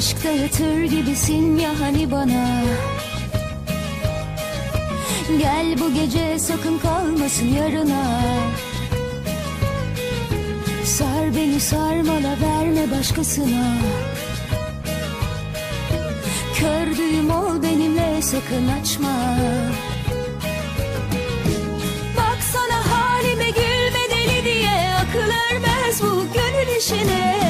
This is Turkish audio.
Aşkta yatır gibisin ya hani bana? Gel bu gece sakın kalmasın yarına. Sar beni sarmala verme başkasına. Kördüğüm ol benimle sakın açma. Baksana halime gülme deli diye Akıl ermez bu gönül işine